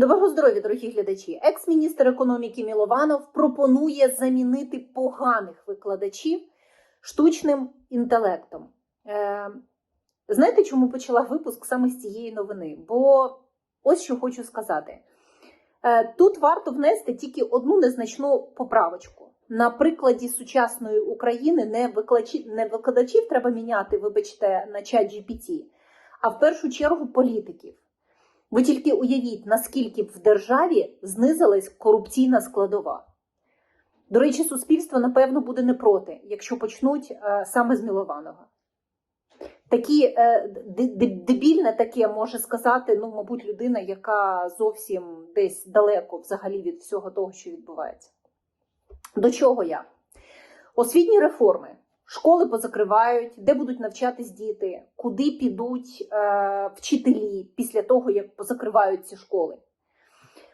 Доброго здоров'я, дорогі глядачі. Екс-міністр економіки Мілованов пропонує замінити поганих викладачів штучним інтелектом. Е, знаєте, чому почала випуск саме з цієї новини? Бо ось що хочу сказати. Е, тут варто внести тільки одну незначну поправочку. На прикладі сучасної України не викладачів, не викладачів треба міняти, вибачте, на чат GPT, а в першу чергу політиків. Ви тільки уявіть, наскільки б в державі знизилась корупційна складова. До речі, суспільство, напевно, буде не проти, якщо почнуть е, саме з Мілованова. Такі е, дебільне таке може сказати, ну, мабуть, людина, яка зовсім десь далеко взагалі від всього того, що відбувається. До чого я? Освітні реформи. Школи позакривають, де будуть навчатись діти, куди підуть е, вчителі після того, як позакривають ці школи.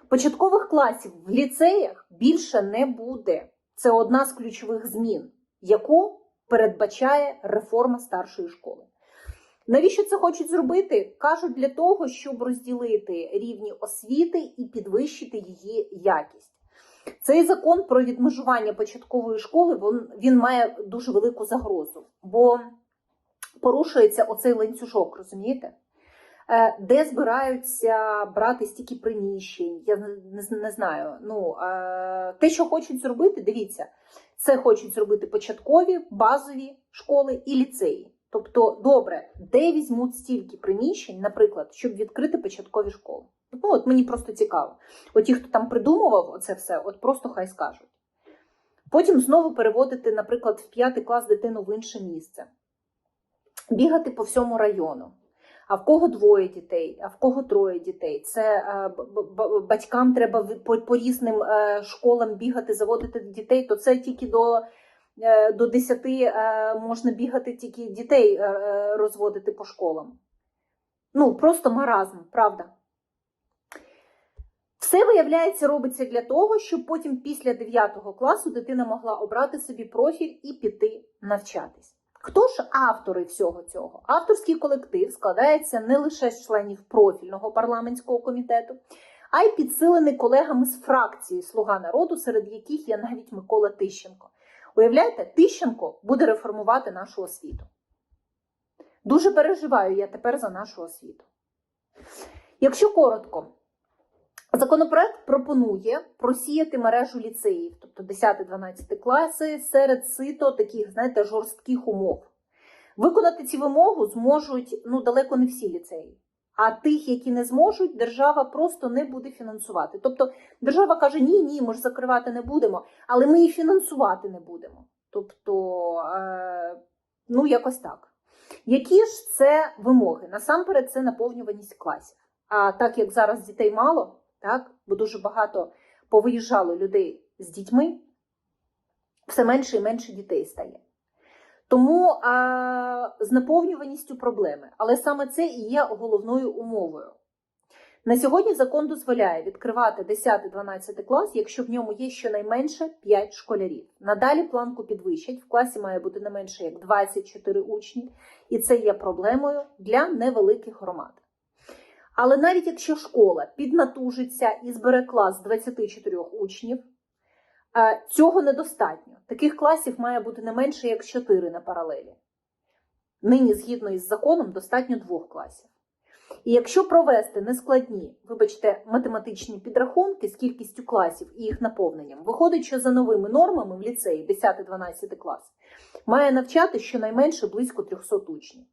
Початкових класів в ліцеях більше не буде. Це одна з ключових змін, яку передбачає реформа старшої школи. Навіщо це хочуть зробити? Кажуть для того, щоб розділити рівні освіти і підвищити її якість. Цей закон про відмежування початкової школи він, він має дуже велику загрозу, бо порушується оцей ланцюжок, розумієте? Е, Де збираються брати стільки приміщень, я не, не, знаю. Ну, е, те, що хочуть зробити, дивіться, це хочуть зробити початкові, базові школи і ліцеї. Тобто, добре, де візьмуть стільки приміщень, наприклад, щоб відкрити початкові школи? Ну, от мені просто цікаво. От ті, хто там придумував оце все, от просто хай скажуть. Потім знову переводити, наприклад, в п'ятий клас дитину в інше місце, бігати по всьому району. А в кого двоє дітей, а в кого троє дітей. Це е, батькам треба по, різним е, школам бігати, заводити дітей, то це тільки до, до 10 е, можна бігати, тільки дітей е, е, розводити по школам. Ну, просто маразм, правда. Все, виявляється, робиться для того, щоб потім після 9 класу дитина могла обрати собі профіль і піти навчатись. Хто ж автори всього цього? Авторський колектив складається не лише з членів профільного парламентського комітету, а й підсилений колегами з фракції Слуга народу, серед яких є навіть Микола Тищенко. Уявляєте, Тищенко буде реформувати нашу освіту. Дуже переживаю я тепер за нашу освіту. Якщо коротко, Законопроект пропонує просіяти мережу ліцеїв, тобто 10-12 класи, серед сито таких, знаєте, жорстких умов. Виконати ці вимоги зможуть ну, далеко не всі ліцеї. А тих, які не зможуть, держава просто не буде фінансувати. Тобто держава каже: ні, ні, ми ж закривати не будемо, але ми і фінансувати не будемо. Тобто, е, ну якось так. Які ж це вимоги? Насамперед, це наповнюваність класів. А так як зараз дітей мало, так? бо дуже багато повиїжджало людей з дітьми, все менше і менше дітей стає. Тому а, з наповнюваністю проблеми. Але саме це і є головною умовою. На сьогодні закон дозволяє відкривати 10-12 клас, якщо в ньому є щонайменше 5 школярів. Надалі планку підвищать, в класі має бути не менше як 24 учні, і це є проблемою для невеликих громад. Але навіть якщо школа піднатужиться і збере клас з 24 учнів, цього недостатньо. Таких класів має бути не менше як 4 на паралелі. Нині, згідно із законом, достатньо двох класів. І якщо провести нескладні, вибачте, математичні підрахунки з кількістю класів і їх наповненням, виходить, що за новими нормами в ліцеї 10-12 клас має навчати щонайменше близько 300 учнів.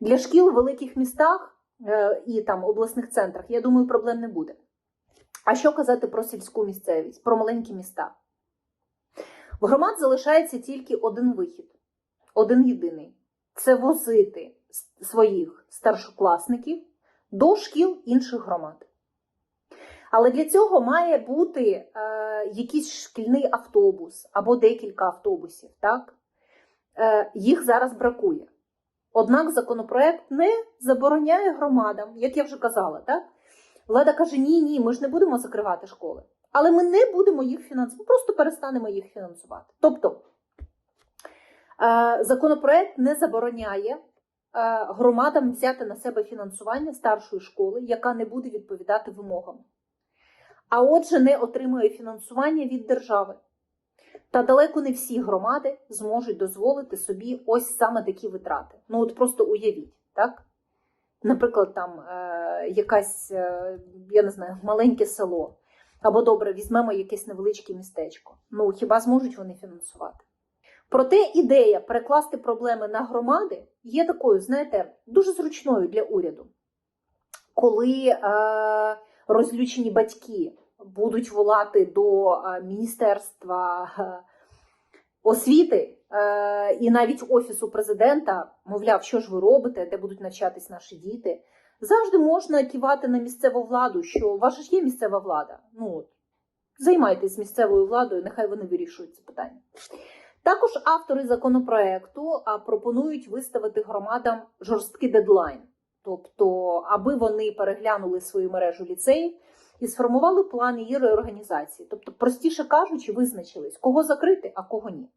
Для шкіл у великих містах е, і там обласних центрах, я думаю, проблем не буде. А що казати про сільську місцевість, про маленькі міста? В громад залишається тільки один вихід, один єдиний це возити своїх старшокласників до шкіл інших громад. Але для цього має бути е, якийсь шкільний автобус або декілька автобусів. Так? Е, їх зараз бракує. Однак законопроект не забороняє громадам, як я вже казала, так? Влада каже: ні, ні, ми ж не будемо закривати школи, але ми не будемо їх фінансувати, просто перестанемо їх фінансувати. Тобто е, законопроект не забороняє е, громадам взяти на себе фінансування старшої школи, яка не буде відповідати вимогам. а отже, не отримує фінансування від держави. Та далеко не всі громади зможуть дозволити собі ось саме такі витрати. Ну от просто уявіть, так? Наприклад, там е, якась, е, я не знаю, маленьке село. Або добре, візьмемо якесь невеличке містечко. Ну хіба зможуть вони фінансувати? Проте ідея перекласти проблеми на громади є такою, знаєте, дуже зручною для уряду. Коли е, розлючені батьки будуть волати до е, Міністерства освіти і навіть Офісу президента, мовляв, що ж ви робите, де будуть навчатись наші діти, завжди можна кивати на місцеву владу, що у вас ж є місцева влада. Ну, от, займайтесь місцевою владою, нехай вони вирішують це питання. Також автори законопроекту пропонують виставити громадам жорсткий дедлайн, тобто, аби вони переглянули свою мережу ліцеїв і сформували план її реорганізації. Тобто, простіше кажучи, визначились, кого закрити, а кого ні.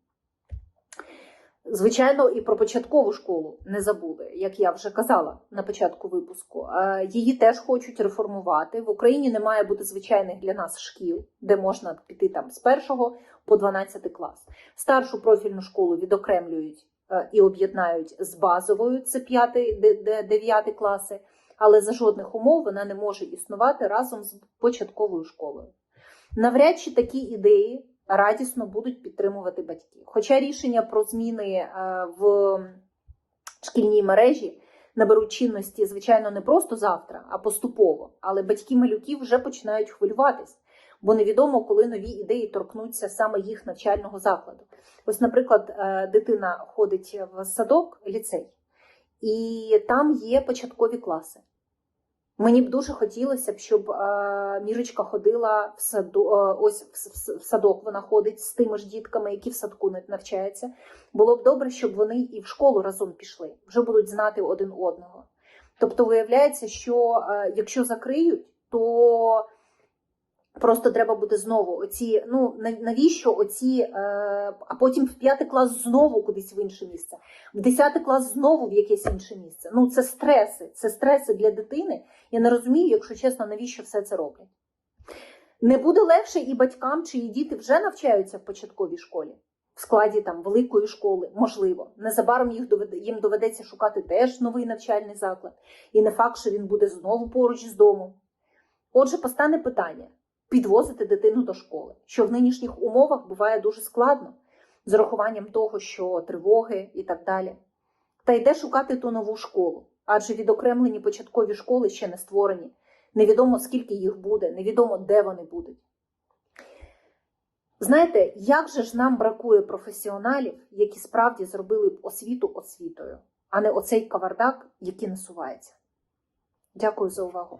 Звичайно, і про початкову школу не забули, як я вже казала на початку випуску. Е, Її теж хочуть реформувати. В Україні не має бути звичайних для нас шкіл, де можна піти там з першого по 12 клас. Старшу профільну школу відокремлюють е, і об'єднають з базовою, це 5-9 класи, але за жодних умов вона не може існувати разом з початковою школою. Навряд чи такі ідеї радісно будуть підтримувати батьки. Хоча рішення про зміни е, в шкільній мережі наберуть чинності, звичайно, не просто завтра, а поступово. Але батьки малюків вже починають хвилюватись, бо невідомо, коли нові ідеї торкнуться саме їх навчального закладу. Ось, наприклад, е, дитина ходить в садок, ліцей, і там є початкові класи. Мені б дуже хотілося б, щоб е, Мірочка ходила в саду, е, ось в, в садок вона ходить з тими ж дітками, які в садку навчаються. Було б добре, щоб вони і в школу разом пішли, вже будуть знати один одного. Тобто, виявляється, що е, якщо закриють, то просто треба буде знову оці, ну навіщо оці, е, а потім в п'ятий клас знову кудись в інше місце, в десятий клас знову в якесь інше місце. Ну це стреси, це стреси для дитини. Я не розумію, якщо чесно, навіщо все це роблять. Не буде легше і батькам, чиї діти вже навчаються в початковій школі, в складі там великої школи, можливо. Незабаром їх доведе, їм доведеться шукати теж новий навчальний заклад. І не факт, що він буде знову поруч з домом. Отже, постане питання: підвозити дитину до школи, що в нинішніх умовах буває дуже складно, з урахуванням того, що тривоги і так далі. Та йде шукати ту нову школу, адже відокремлені початкові школи ще не створені. Невідомо скільки їх буде, невідомо де вони будуть. Знаєте, як же ж нам бракує професіоналів, які справді зробили б освіту освітою, а не оцей кавардак, який насувається. Дякую за увагу.